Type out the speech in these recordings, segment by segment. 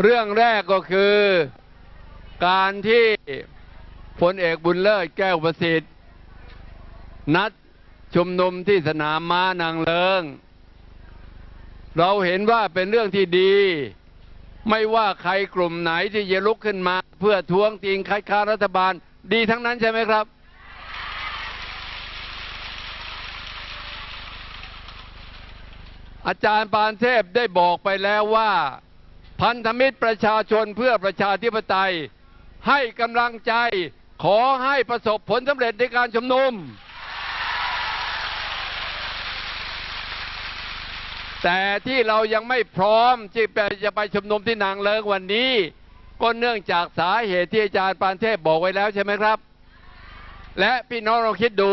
เรื่องแรกก็คือ การที่พลเอกบุญเลิศแก้วประสิทธิ์ นัดชุมนุมที่สนามม้านางเลิง เราเห็นว่าเป็นเรื่องที่ดี ไม่ว่าใครกลุ่มไหนที่จะลุกขึ้นมา เพื่อทวงติงคัดค้านรัฐบาล ดีทั้งนั้นใช่ไหมครับ อาจารย์ปานเทพได้บอกไปแล้วว่า พันธมิตรประชาชนเพื่อประชาธิปไตย ให้กำลังใจขอให้ประสบผลสำเร็จในการชุมนุม แต่ที่เรายังไม่พร้อมที่จะไปชุมนุมที่นางเลิงวันนี้ ก็เนื่องจากสาเหตุที่อาจารย์ปานเทพบอกไว้แล้วใช่ไหมครับ และพี่น้องลองคิดดู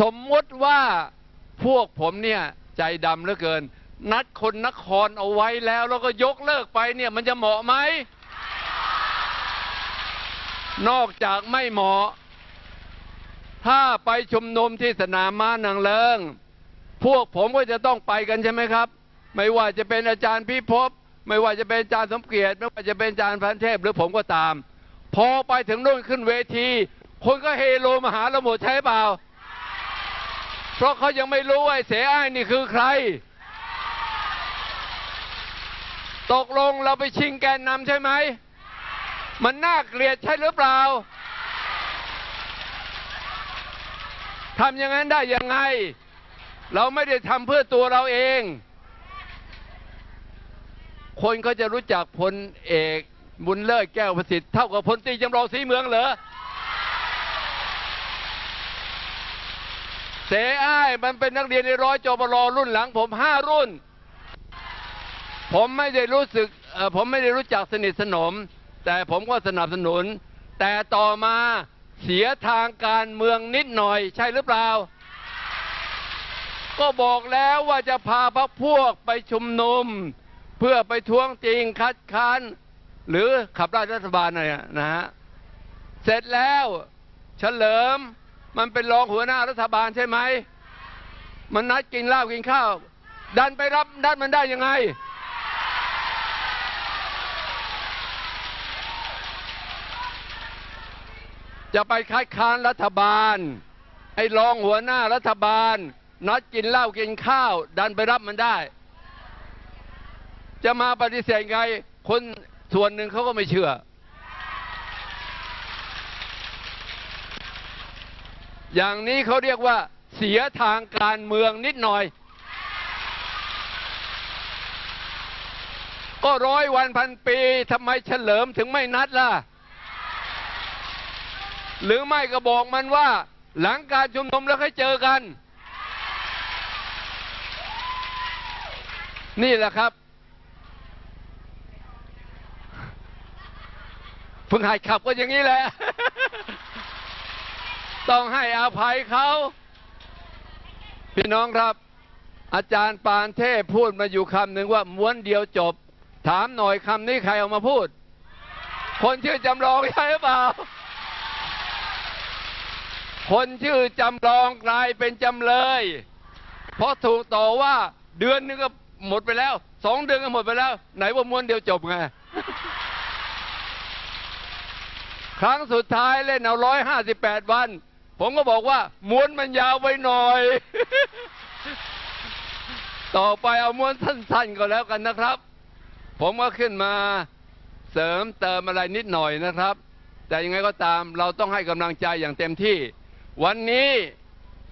สมมติว่าพวกผมเนี่ยใจดำเหลือเกิน นัดคนนครเอาไว้แล้ว แล้วก็ยกเลิกไปเนี่ยมันจะเหมาะไหม นอกจากไม่เหมาะ ถ้าไปชุมนุมที่สนามม้านางเลิง พวกผมก็จะต้องไปกันใช่ไหมครับ ไม่ว่าจะเป็นอาจารย์พิภพไม่ว่าจะเป็นอาจารย์สมเกียรติ ไม่ว่าจะเป็นอาจารย์พันเทพ หรือผมก็ตาม พอไปถึงนู่นขึ้นเวที คนก็เฮโลมาหาเราหมดใช่เปล่า เพราะเขายังไม่รู้ว่าไอ้เสอ้ายนี่คือใคร ตกลงเราไปชิงแกนนำใช่ไหม มันน่าเกลียดใช่หรือเปล่าทำอย่างนั้นได้ยังไง เราไม่ได้ทำเพื่อตัวเราเอง คนเขาจะรู้จักพลเอกบุญเลิศแก้วประสิทธิ์เท่ากับพลตีจำลองศรีเมืองเหรอเสอ้ายมันเป็นนักเรียนในร้อยจบรรุ่นหลังผมห้ารุ่น ผมไม่ได้รู้สึกผมไม่ได้รู้จักสนิทสนม แต่ผมก็สนับสนุน แต่ต่อมาเสียทางการเมืองนิดหน่อยใช่หรือเปล่า ก็บอกแล้วว่าจะพาพรรคพวกไปชุมนุม เพื่อไปท้วงติงคัดค้านหรือขับไล่รัฐบาลอะไรนะฮะเสร็จแล้วเฉลิมมันเป็นรองหัวหน้ารัฐบาลใช่ไหม มันนัดกินเหล้ากินข้าว ดันไปรับดันมันได้ยังไง จะไปคัดค้านรัฐบาล ไอ้รองหัวหน้ารัฐบาล นัดกินเหล้ากินข้าว ดันไปรับมันได้ จะมาปฏิเสธไง คนส่วนหนึ่งเขาก็ไม่เชื่อ อย่างนี้เขาเรียกว่า เสียทางการเมืองนิดหน่อย ก็ร้อยวันพันปีทำไมเฉลิมถึงไม่นัดล่ะ หรือไม่ก็บอกมันว่า หลังการชุมนุมแล้วค่อยเจอกัน นี่แหละครับเพิ่งหายขับก็อย่างนี้แหละ ต้องให้อภัยเขา พี่น้องครับ อาจารย์ปานเทพพูดมาอยู่คำหนึ่งว่าม้วนเดียวจบ ถามหน่อยคำนี้ใครเอามาพูด คนชื่อจำลองใช่หรือเปล่า คนชื่อจำลองกลายเป็นจำเลย เพราะถูกต่อว่าเดือนนึงก็หมดไปแล้วสองเดือนก็หมดไปแล้ว ไหนว่าม้วนเดียวจบไง ครั้งสุดท้ายเล่นเอาร้อยห้าสิบแปดวัน ผมก็บอกว่า ม้วนมันยาวไปหน่อย ต่อไปเอาม้วนสั้นๆก็แล้วกันนะครับ ผมก็ขึ้นมาเสริมเติมอะไรนิดหน่อยนะครับ แต่ยังไงก็ตามเราต้องให้กำลังใจอย่างเต็มที่ วันนี้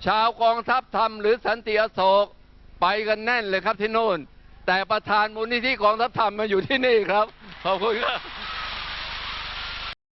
ชาวกองทัพธรรมหรือสันติอโศกไปกันแน่นเลยครับที่โน่น แต่ประธานมูลนิธิกองทัพธรรมมาอยู่ที่นี่ครับ ขอบคุณครับ